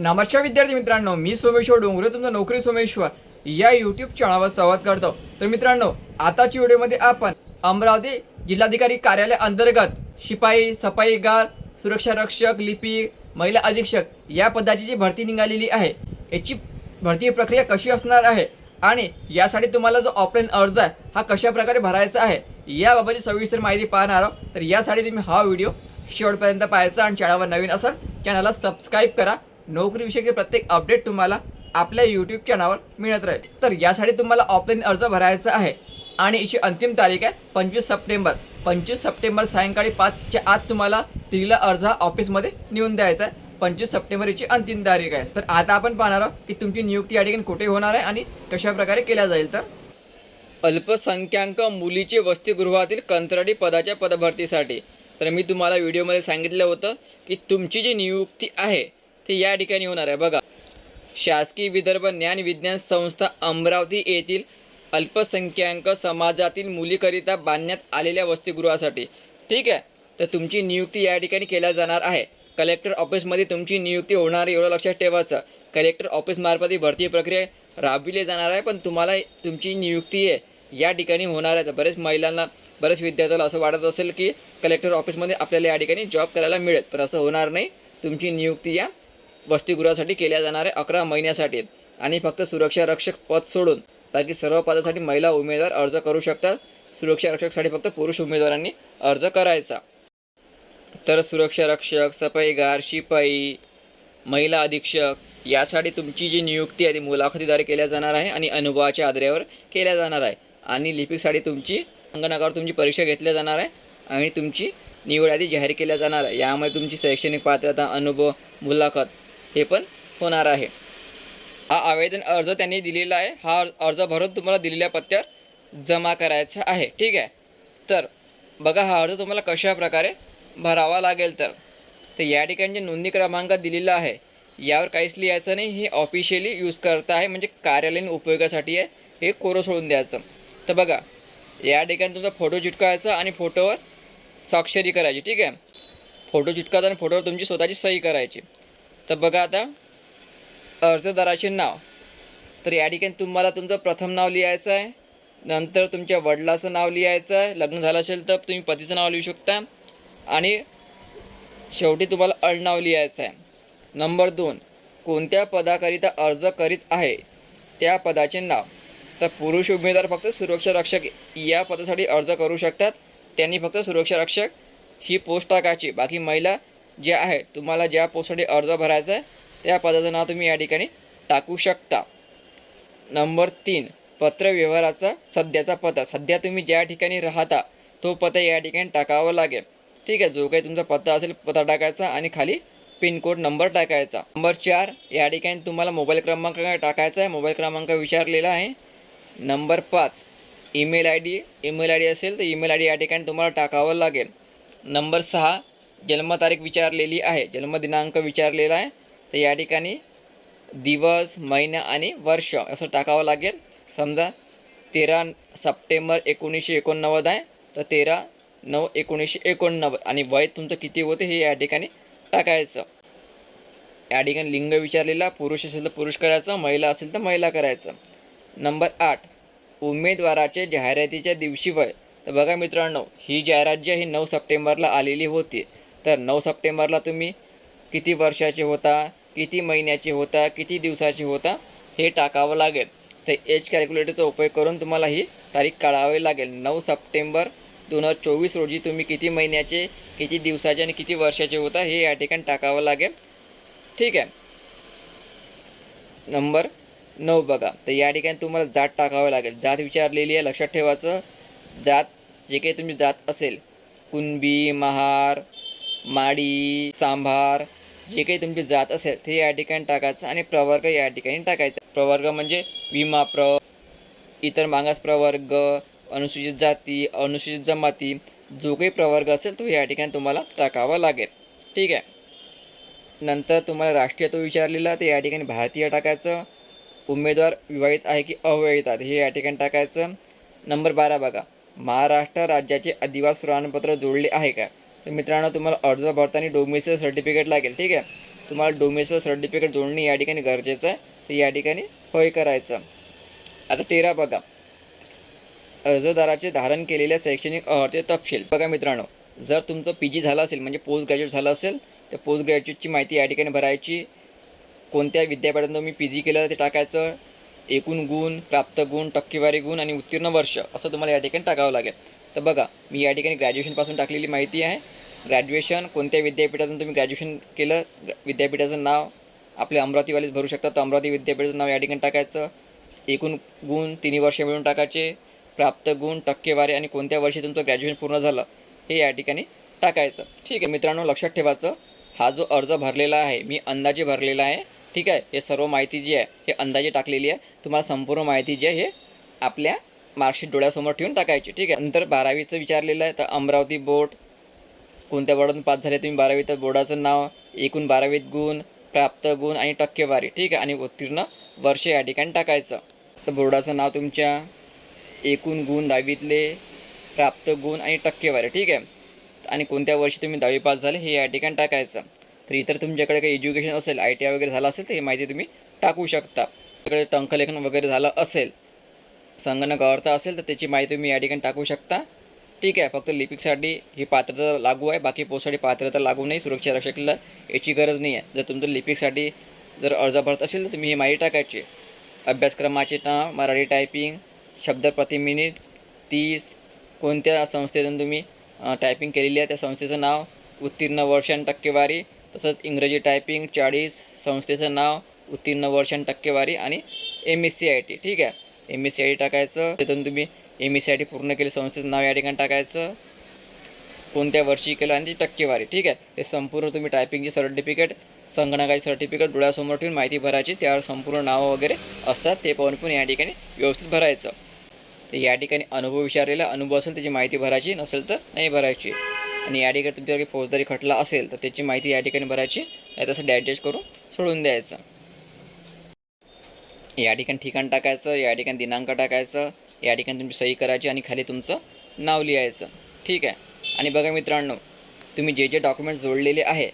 नमस्कार विद्यार्थी मित्रांनो मी सोमेश्वर डोंगरे तुमचं नोकरी सोमेश्वर. या युट्यूब चॅनलवर संवाद करतो. तर मित्रांनो आताच्या व्हिडिओमध्ये आपण अमरावती जिल्हाधिकारी कार्यालय अंतर्गत शिपाई सफाईगार सुरक्षा रक्षक लिपी महिला अधीक्षक या पदाची जी भरती निघालेली आहे याची भरती प्रक्रिया कशी असणार आहे आणि यासाठी तुम्हाला जो ऑफलाईन अर्ज आहे हा कशा प्रकारे भरायचा आहे याबाबतची सविस्तर माहिती पाहणार आहोत. तर यासाठी तुम्ही हा व्हिडिओ शेवटपर्यंत पाहायचा आणि चॅनलवर नवीन असाल चॅनलला सबस्क्राईब करा. नोकरीविषयी प्रत्येक अपडेट तुम्हाला आपल्या यूट्यूब चॅनलवर मिळत राहील. तर यासाठी तुम्हाला ऑफलाईन अर्ज भरायचा आहे. आणि याची अंतिम तारीख आहे पंचवीस सप्टेंबर. पंचवीस सप्टेंबर सायंकाळी पाचच्या आत तुम्हाला दिलेला अर्ज हा ऑफिसमध्ये नेऊन द्यायचा आहे. पंचवीस सप्टेंबर याची अंतिम तारीख आहे. तर आता आपण पाहणार आहोत की तुमची नियुक्ती या ठिकाणी कुठे होणार आहे आणि कशा प्रकारे केल्या जाईल तर. अल्पसंख्याक मुलीचे वसतिगृहातील कंत्राटी पदाच्या पदभरतीसाठी. तर मी तुम्हाला व्हिडिओमध्ये सांगितलं होतं की तुमची जी नियुक्ती आहे ती या ठिकाणी होणार आहे. बघा शासकीय विदर्भ ज्ञान विज्ञान संस्था अमरावती येथील अल्पसंख्याक समाजातील मुलीकरिता बांधण्यात आलेल्या वसतिगृहासाठी. ठीक आहे? तर तुमची नियुक्ती या ठिकाणी केल्या जाणार आहे. कलेक्टर ऑफिसमध्ये तुमची नियुक्ती होणार एवढं लक्षात ठेवायचं. कलेक्टर ऑफिसमार्फत ही भरती प्रक्रिया राबविली जाणार आहे पण तुम्हाला तुमची नियुक्ती आहे या ठिकाणी होणार आहे. तर बरेच महिलांना बरेच विद्यार्थ्याला असं वाटत असेल की कलेक्टर ऑफिसमध्ये आपल्याला या ठिकाणी जॉब करायला मिळेल पण असं होणार नाही. तुमची नियुक्ती या वसतिगृहासाठी केल्या जाणार आहे अकरा महिन्यासाठी आणि फक्त सुरक्षा रक्षक पद सोडून बाकी सर्व पदासाठी महिला उमेदवार अर्ज करू शकतात. सुरक्षा रक्षकसाठी फक्त पुरुष उमेदवारांनी अर्ज करायचा. तर सुरक्षा रक्षक सफाईगार शिपाई महिला अधीक्षक यासाठी तुमची जी नियुक्ती आहे ती मुलाखतीद्वारे केल्या जाणार आहे आणि अनुभवाच्या आधारावर केल्या जाणार आहे. आणि लिपिकसाठी तुमची अंगणाकावर तुमची परीक्षा घेतल्या जाणार आहे आणि तुमची निवड आधी जाहीर केल्या जाणार आहे. यामुळे तुमची शैक्षणिक पात्रता अनुभव मुलाखत हे पण होणार आहे. हा आवेदन अर्ज त्यांनी दिलेला आहे. हा अर्ज भरून तुम्हाला दिलेल्या पत्त्यावर जमा करायचा आहे. ठीक आहे? तर बघा हा अर्ज तुम्हाला कशा प्रकारे भरावा लागेल तर. तर या ठिकाणी जे नोंदणी क्रमांक दिलेला आहे यावर काहीच लिहायचं नाही. हे ऑफिशियली यूज करता आहे. म्हणजे कार्यालयीन उपयोगासाठी आहे. हे कोरं सोडून द्यायचं. तर बघा या ठिकाणी तुमचा फोटो चिटकायचा आणि फोटोवर स्वाक्षरी करायची. ठीक आहे? फोटो चिटकायचा आणि फोटोवर तुमची स्वतःची सही करायची. तर बघा आता अर्जदाराचे नाव. तर या ठिकाणी तुम्हाला तुमचं प्रथम नाव लिहायचं आहे नंतर तुमच्या वडिलाचं नाव लिहायचं आहे लग्न झालं असेल तर तुम्ही पतीचं नाव लिहू शकता आणि शेवटी तुम्हाला अळनाव लिहायचं आहे. नंबर दोन कोणत्या पदाकरिता अर्ज करीत आहे त्या पदाचे नाव. तर पुरुष उमेदवार फक्त सुरक्षा रक्षक या पदासाठी अर्ज करू शकतात त्यांनी फक्त सुरक्षा रक्षक ही पोस्ट टाकायची बाकी महिला जे आहे तुम्हाला ज्या पोस्टसाठी अर्ज भरायचा आहे त्या पदाचं नाव तुम्ही या ठिकाणी टाकू शकता. नंबर तीन पत्रव्यवहाराचा सध्याचा पत्ता सध्या तुम्ही ज्या ठिकाणी राहता तो पत्ता या ठिकाणी टाकावा लागेल. ठीक आहे जो काही तुमचा पत्ता असेल पत्ता टाकायचा आणि खाली पिनकोड नंबर टाकायचा. नंबर चार या ठिकाणी तुम्हाला मोबाईल क्रमांक टाकायचा आहे मोबाईल क्रमांक विचारलेला आहे. नंबर पाच email I D email I D असेल तर ईमेल आय डी या ठिकाणी तुम्हाला टाकावं लागेल. नंबर सहा जन्मतारीख विचारलेली आहे जन्मदिनांक विचारलेला आहे तर या ठिकाणी दिवस महिना आणि वर्ष असं टाकावं लागेल. समजा तेरा सप्टेंबर एकोणीसशे एकोणनव्वद आहे तर तेरा नऊ एकोणीसशे एकोणनव्वद आणि वय तुमचं किती होते हे या ठिकाणी टाकायचं. या ठिकाणी लिंग विचारलेला पुरुष असेल तर पुरुष करायचं महिला असेल तर महिला करायचं. नंबर आठ उमेदवाराचे जाहिरातीच्या दिवशी वय. तर बघा मित्रांनो ही जाहिरात जी आहे ही नऊ सप्टेंबरला आलेली होती. तर नऊ सप्टेंबरला तुम्ही किती वर्षाचे होता किती महिन्याचे होता किती दिवसाचे होता हे टाकावं लागेल. तर एज कॅल्क्युलेटरचा उपयोग करून तुम्हाला ही तारीख काढावी लागेल. नऊ सप्टेंबर दोन हजार चोवीस रोजी तुम्ही किती महिन्याचे किती दिवसाचे आणि किती वर्षाचे होता हे या ठिकाणी टाकावं लागेल. ठीक आहे. नंबर नऊ बघा. तर या ठिकाणी तुम्हाला जात टाकावं लागेल. जात विचारलेली आहे लक्षात ठेवायचं. जात जे काही तुम्ही जात असेल कुणबी महार माडी चांभार जे काही तुमची जात असेल ते या ठिकाणी टाकायचं आणि प्रवर्ग या ठिकाणी टाकायचा. प्रवर्ग म्हणजे विमा प्र इतर मागास प्रवर्ग अनुसूचित जाती अनुसूचित जमाती जो काही प्रवर्ग असेल तो या ठिकाणी तुम्हाला टाकावा लागेल. ठीक आहे? नंतर तुम्हाला राष्ट्रीय तो विचारलेला ते या ठिकाणी भारतीय टाकायचं. उमेदवार विवाहित आहे की अविवाहित आहे हे या ठिकाणी टाकायचं. नंबर बारा बघा. महाराष्ट्र राज्याचे अधिवास प्रमाणपत्र जोडले आहे का? तर मित्रांनो तुम्हाला अर्ज भरताना डोमेसिल सर्टिफिकेट लागेल ठीक आहे? तुम्हाला डोमेसिल सर्टिफिकेट जोडणे या ठिकाणी गरजेचं आहे. तर या ठिकाणी होय करायचं. आता तेरा बघा. अर्जदाराचे धारण केलेल्या शैक्षणिक अहर्ते तपशील. बघा मित्रांनो जर तुमचं पी जी झालं असेल म्हणजे पोस्ट ग्रॅज्युएट झालं असेल तर पोस्ट ग्रॅज्युएटची माहिती या ठिकाणी भरायची. कोणत्या विद्यापीठातून तुम्ही पी जी केलं ते टाकायचं. एकूण गुण प्राप्त गुण टक्केवारी गुण आणि उत्तीर्ण वर्ष असं तुम्हाला या ठिकाणी टाकावं लागेल. तर बघा मी या ठिकाणी ग्रॅज्युएशनपासून टाकलेली माहिती आहे. ग्रॅज्युएशन कोणत्या विद्यापीठातून तुम्ही ग्रॅज्युएशन केलं? विद्यापीठाचं नाव आपले अमरावतीवालेच भरू शकतात. तर अमरावती विद्यापीठाचं नाव या ठिकाणी टाकायचं. एकूण गुण तिन्ही वर्ष मिळून टाकायचे. प्राप्त गुण टक्केवारी आणि कोणत्या वर्षी तुमचं ग्रॅज्युएशन पूर्ण झालं हे या ठिकाणी टाकायचं. ठीक आहे मित्रांनो लक्षात ठेवायचं. हा जो अर्ज भरलेला आहे मी अंदाजे भरलेला आहे. ठीक आहे हे सर्व माहिती जी आहे हे अंदाजे टाकलेली आहे. तुम्हाला संपूर्ण माहिती जी आहे हे आपल्या मार्कशीट डोळ्यासमोर ठेवून टाकायची. ठीक आहे नंतर बारावीचं विचारलेलं आहे तर अमरावती बोर्ड कोणत्या बोर्डातून पास झाले तुम्ही बारावीत तर बोर्डाचं नाव एकूण बारावीत गुण प्राप्त गुण आणि टक्केवारी ठीक आहे? आणि उत्तीर्ण वर्ष या ठिकाणी टाकायचं. तर बोर्डाचं नाव तुमच्या एकूण गुण दहावीतले प्राप्त गुण आणि टक्केवारी ठीक आहे? आणि कोणत्या वर्षी तुम्ही दहावी पास झाले हे या ठिकाणी टाकायचं. तर इतर तुमच्याकडे काही एज्युकेशन असेल आय टी आय वगैरे झालं असेल तर ही माहिती तुम्ही टाकू शकता. तुमच्याकडे टंकलेखन वगैरे झालं असेल संगणक अर्थ असेल तर त्याची माहिती तुम्ही या ठिकाणी टाकू शकता. ठीक आहे फक्त लिपिकसाठी ही पात्रता लागू आहे बाकी पोस्टसाठी पात्रता लागू नाही सुरक्षा रक्षकला याची गरज नाही आहे. जर तुमचं लिपिकसाठी जर अर्ज भरत असेल तर तुम्ही ही माहिती टाकायची. अभ्यासक्रमाचे नाव मराठी टायपिंग शब्द प्रति मिनिट तीस कोणत्या संस्थेतून तुम्ही टायपिंग केलेली आहे त्या संस्थेचं नाव उत्तीर्ण वर्षां टक्केवारी तसंच इंग्रजी टायपिंग चाळीस संस्थेचं नाव उत्तीर्ण वर्षां टक्केवारी आणि M S C I T ठीक आहे? M S C I T टाकायचं तिथून तुम्ही M E C I T पूर्ण केली संस्थेचं नाव या ठिकाणी टाकायचं. कोणत्या वर्षी केलं आणि ती टक्केवारी ठीक आहे? हे संपूर्ण तुम्ही टायपिंगची सर्टिफिकेट संगणकाची सर्टिफिकेट डोळ्यासमोर ठेवून माहिती भरायची त्यावर संपूर्ण नावं वगैरे असतात ते पाहून पण या ठिकाणी व्यवस्थित भरायचं. तर या ठिकाणी अनुभव विचारलेला अनुभव असेल त्याची माहिती भरायची नसेल तर नाही भरायची. आणि या ठिकाणी तुमच्याकडे काही फौजदारी खटला असेल तर त्याची माहिती या ठिकाणी भरायची नाही तसं डॅडेज करून सोडून द्यायचं. या ठिकाणी ठिकाण टाकायचं या ठिकाणी दिनांक टाकायचं या ठिकाणी तुमची सही करायची आणि खाली तुमचं नाव लिहायचं. ठीक आहे? आणि बघा मित्रांनो तुम्ही जे जे डॉक्युमेंट जोडलेले आहे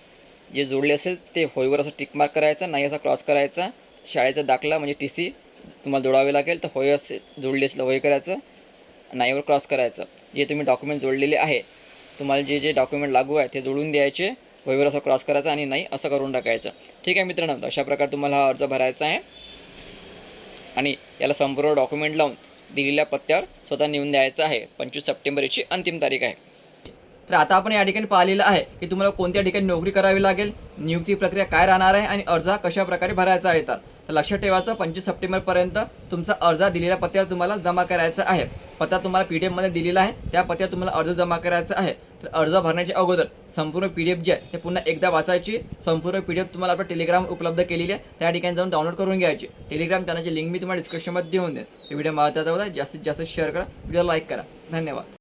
जे जोडले असेल ते होईवर असं टिक मार्क करायचं नाही असा क्रॉस करायचा. शाळेचा दाखला म्हणजे टी सी तुम्हाला जोडावे लागेल तर होय असेल जोडले असेल होय करायचं नाहीवर क्रॉस करायचं. जे तुम्ही डॉक्युमेंट जोडलेले आहे तुम्हाला जे जे डॉक्युमेंट लागू आहे ते जोडून द्यायचे होईवर असं क्रॉस करायचं आणि नाही असं करून टाकायचं. ठीक आहे मित्रांनो? अशा प्रकारे तुम्हाला हा अर्ज भरायचा आहे. आणि याला संपूर्ण डॉक्युमेंट लावून दिलेल्या पत्त्यावर स्वतः नेऊन द्यायचं आहे. पंचवीस सप्टेंबर याची अंतिम तारीख आहे. तर आता आपण या ठिकाणी पाहिलेलं आहे की तुम्हाला कोणत्या ठिकाणी नोकरी करावी लागेल नियुक्ती प्रक्रिया काय राहणार आहे आणि अर्ज कशा प्रकारे भरायचा आहे तर. तर लक्षात ठेवायचं पंचवीस सप्टेंबरपर्यंत तुमचा अर्ज दिलेल्या पत्त्यावर तुम्हाला जमा करायचा आहे. पत्ता तुम्हाला पी डी एफमध्ये दिलेला आहे. त्या पत्त्यावर तुम्हाला अर्ज जमा करायचा आहे. तर अर्ज भरण्याच्या अगोदर संपूर्ण पी डी एफ जे आहे ते पुन्हा एकदा वाचायची. संपूर्ण पी डी एफ तुम्हाला आपल्या टेलिग्राम उपलब्ध केलेली आहे. त्या ठिकाणी जाऊन डाउनलोड करून घ्यायची. टेलिग्राम चॅनलची लिंक मी तुम्हाला डिस्क्रिप्शनमध्ये देऊन देईन. व्हिडिओ महत्त्वाचा होता जास्तीत जास्त शेअर करा. व्हिडिओ लाईक करा. धन्यवाद.